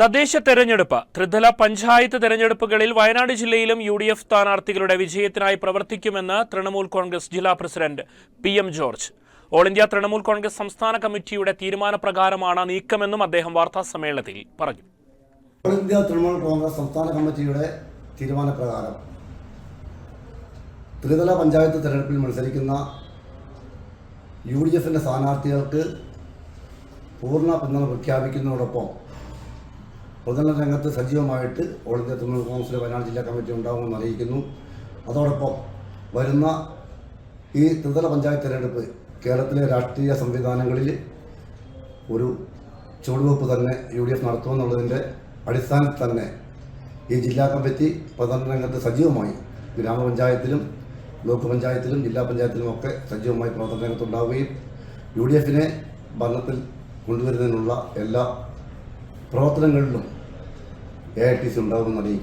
തദ്ദേശ തെരഞ്ഞെടുപ്പ്. ത്രിതല പഞ്ചായത്ത് തെരഞ്ഞെടുപ്പുകളിൽ വയനാട് ജില്ലയിലും യു ഡി എഫ് സ്ഥാനാർത്ഥികളുടെ വിജയത്തിനായി പ്രവർത്തിക്കുമെന്ന് തൃണമൂൽ കോൺഗ്രസ് ജില്ലാ president P M George. All India Trinamool Congress സംസ്ഥാന കമ്മിറ്റിയുടെ തീരുമാനപ്രകാരമാണ് നീക്കമെന്നും അദ്ദേഹം വാർത്താ സമ്മേളനത്തിൽ പറഞ്ഞു. ഓൾ ഇന്ത്യ തൃണമൂൽ കോൺഗ്രസ് സംസ്ഥാന കമ്മിറ്റിയുടെ തീരുമാനപ്രകാരം ത്രിതല പഞ്ചായത്ത് തെരഞ്ഞെടുപ്പിൽ മത്സരിക്കുന്ന യു ഡി എഫിന്റെ സ്ഥാനാർത്ഥികൾക്ക് പൂർണ പിന്തുണ പ്രഖ്യാപിക്കുന്നതോടൊപ്പം പൊതുജന രംഗത്ത് സജീവമായിട്ട് ഓൾ ഇന്ത്യ തൃണമൂൽ കോൺഗ്രസിലെ വയനാട് ജില്ലാ കമ്മിറ്റി ഉണ്ടാകുമെന്ന് അറിയിക്കുന്നു. അതോടൊപ്പം വരുന്ന ഈ ത്രിതല പഞ്ചായത്ത് തെരഞ്ഞെടുപ്പ് കേരളത്തിലെ രാഷ്ട്രീയ സംവിധാനങ്ങളിൽ ഒരു ചുവടുവെപ്പ് തന്നെ യു ഡി എഫ് നടത്തുമെന്നുള്ളതിന്റെ അടിസ്ഥാനത്തിൽ തന്നെ ഈ ജില്ലാ കമ്മിറ്റി പ്രധാന രംഗത്ത് സജീവമായി ഗ്രാമപഞ്ചായത്തിലും ബ്ലോക്ക് പഞ്ചായത്തിലും ജില്ലാ പഞ്ചായത്തിലും ഒക്കെ സജീവമായി പ്രവർത്തന രംഗത്തുണ്ടാവുകയും യു ഡി എഫിനെ ഭരണത്തിൽ കൊണ്ടുവരുന്നതിനുള്ള എല്ലാ പ്രവർത്തനങ്ങളിലും എ ഐ ടി സി ഉണ്ടാകുമെന്ന് അറിയിക്കുന്നു.